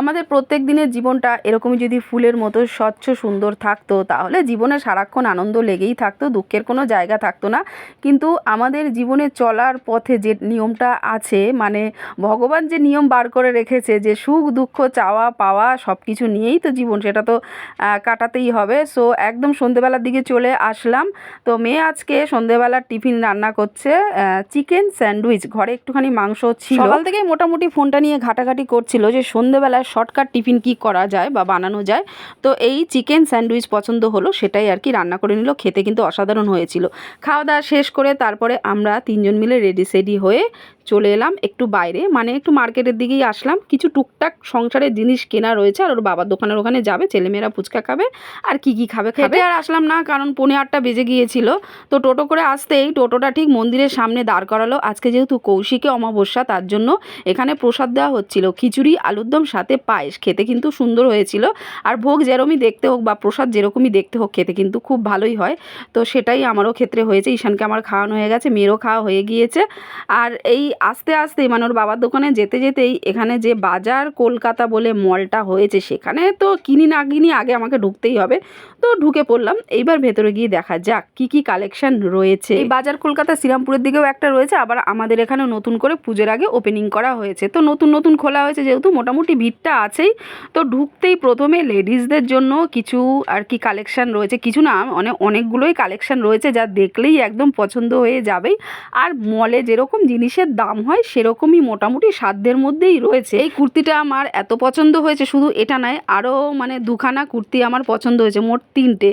আমাদের প্রত্যেক দিনের জীবনটা এরকমই যদি ফুলের মতো স্বচ্ছ, সুন্দর থাকতো, তাহলে জীবনে সারাক্ষণ আনন্দ লেগেই থাকতো, দুঃখের কোনো জায়গা থাকতো না। কিন্তু আমাদের জীবনে চলার পথে যে নিয়মটা আছে মানে ভগবান যে নিয়ম বার করে রেখেছে যে সুখ, দুঃখ, চাওয়া, পাওয়া সব কিছু নিয়েই তো জীবন, সেটা তো কাটাতেই হবে। সো, একদম সন্ধেবেলার দিকে চলে আসলাম। তো মেয়ে আজকে সন্ধেবেলার টিফিন রান্না করছে চিকেন স্যান্ডউইচ। ঘরে একটুখানি মাংস ছিল। সকাল থেকেই মোটামুটি ফোনটা নিয়ে ঘাটাঘাটি করছিল যে সন্ধেবেলায় শর্টকাট টিফিন কি করা যায় বা বানানো যায়। তো এই চিকেন স্যান্ডউইচ পছন্দ হলো, সেটাই আর কি রান্না করে নিল, খেতে কিন্তু অসাধারণ হয়েছিল। খাওয়া দাওয়া শেষ করে তারপরে আমরা তিনজন মিলে রেডি সেডি হয়ে চলে এলাম একটু বাইরে। মানে একটু মার্কেটের দিকেই আসলাম। কিছু টুকটাক সংসারের জিনিস কেনা রয়েছে আর ওর বাবার দোকানের ওখানে যাবে, ছেলেমেয়েরা ফুচকা খাবে, আর কি কি খাবে খাবে। আর আসলাম না, কারণ পৌনে আটটা বেজে গিয়েছিল। তো টোটো করে আসতেই টোটোটা ঠিক মন্দিরের সামনে দাঁড় করালো। আজকে যেহেতু কৌশিকে অমাবস্যা, তার জন্য এখানে প্রসাদ দেওয়া হচ্ছিল। খিচুড়ি আলুর দম সাথে পায়েস খেতে কিন্তু সুন্দর হয়েছিল। আর ভোগ যেরকমই দেখতে হোক বা প্রসাদ যেরকমই দেখতে হোক খেতে কিন্তু খুব ভালোই হয়। তো সেটাই আমারও ক্ষেত্রে হয়েছে। ঈশানকে আমার খাওয়ানো হয়ে গেছে, মেয়েরও খাওয়া হয়ে গিয়েছে। আর এই আস্তে আস্তে মানে ওর বাবার দোকানে যেতে যেতেই এখানে যে বাজার কলকাতা বলে মলটা হয়েছে, সেখানে তো কিনি না কিনি আগে আমাকে ঢুকতেই হবে। তো ঢুকে পড়লাম। এইবার ভেতরে গিয়ে দেখা যাক কি কি কালেকশন রয়েছে। এই বাজার কলকাতা শ্রীরামপুরের দিকেও একটা রয়েছে। আবার আমাদের এখানে নতুন করে পুজোর আগে ওপেনিং করা হয়েছে। তো নতুন নতুন খোলা হয়েছে যেহেতু মোটামুটি ভিড়টা আছেই। তো ঢুকতেই প্রথমে লেডিসদের জন্য কিছু আর কি কালেকশান রয়েছে। কিছু না অনেক অনেকগুলোই কালেকশান রয়েছে যা দেখলেই একদম পছন্দ হয়ে যাবেই। আর মলে যেরকম জিনিসের দাম হয়, সেরকমই মোটামুটি সাধ্যের মধ্যেই রয়েছে। এই কুর্তিটা আমার এত পছন্দ হয়েছে, শুধু এটা নয় আরও মানে দুখানা কুর্তি আমার পছন্দ হয়েছে, মোট তিনটে।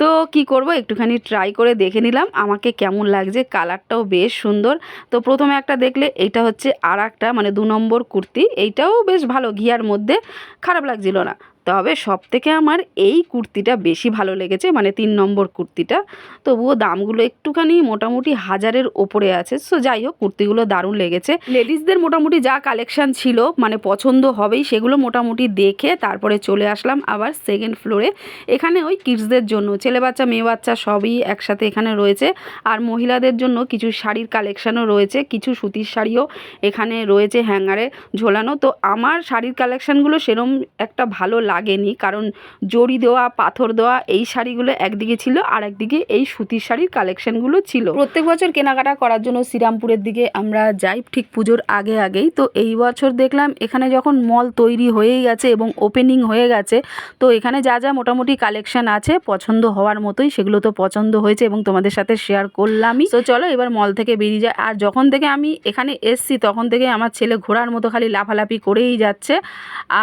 তো কি করব, একটুখানি ট্রাই করে দেখে নিলাম, আমাকে কেমন লাগছে কালারটাও বেশ সুন্দর। তো প্রথমে একটা দেখলে এইটা হচ্ছে আর একটা মানে দু নম্বর কুর্তি, এইটাও বেশ ভালো, ঘিয়ার মধ্যে খারাপ লাগছিল না। তবে সব থেকে আমার এই কুর্তিটা বেশি ভালো লেগেছে মানে তিন নম্বর কুর্তিটা। তবুও দামগুলো একটুখানি মোটামুটি হাজারের ওপরে আছে। সো যাই হোক, কুর্তিগুলো দারুণ লেগেছে। লেডিসদের মোটামুটি যা কালেকশান ছিল মানে পছন্দ হবেই, সেগুলো মোটামুটি দেখে তারপরে চলে আসলাম আবার সেকেন্ড ফ্লোরে এখানে ওই কিডসদের জন্য, ছেলে বাচ্চা, মেয়ে বাচ্চা সবই একসাথে এখানে রয়েছে। আর মহিলাদের জন্য কিছু শাড়ির কালেকশানও রয়েছে, কিছু সুতির শাড়িও এখানে রয়েছে হ্যাঙ্গারে ঝোলানো। তো আমার শাড়ির কালেকশানগুলো সেরম একটা ভালো লাগেনি। কারণ জড়ি দেওয়া, পাথর দেওয়া এই শাড়িগুলো একদিকে ছিল আর একদিকে এই সুতির শাড়ির কালেকশনগুলো ছিল। প্রত্যেক বছর কেনাকাটা করার জন্য শ্রীরামপুরের দিকে আমরা যাই ঠিক পুজোর আগে আগেই। তো এই বছর দেখলাম এখানে যখন মল তৈরি হয়েই গেছে এবং ওপেনিং হয়ে গেছে, তো এখানে যা যা মোটামুটি কালেকশন আছে পছন্দ হওয়ার মতোই সেগুলো তো পছন্দ হয়েছে এবং তোমাদের সাথে শেয়ার করলামই। তো চলো এবার মল থেকে বেরিয়ে যায় আর যখন থেকে আমি এখানে এসছি তখন থেকে আমার ছেলে ঘোড়ার মতো খালি লাফালাফি করেই যাচ্ছে।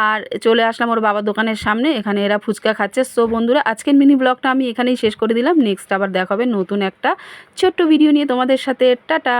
আর চলে আসলাম ওর বাবার দোকানের সামনে, এখানে এরা ফুচকা খাচ্ছে। সো বন্ধুরা, আজকের মিনি ব্লগটা আমি এখানেই শেষ করে দিলাম। নেক্সট আবার দেখাবে নতুন একটা ছোট্ট ভিডিও নিয়ে তোমাদের সাথে। টাটা!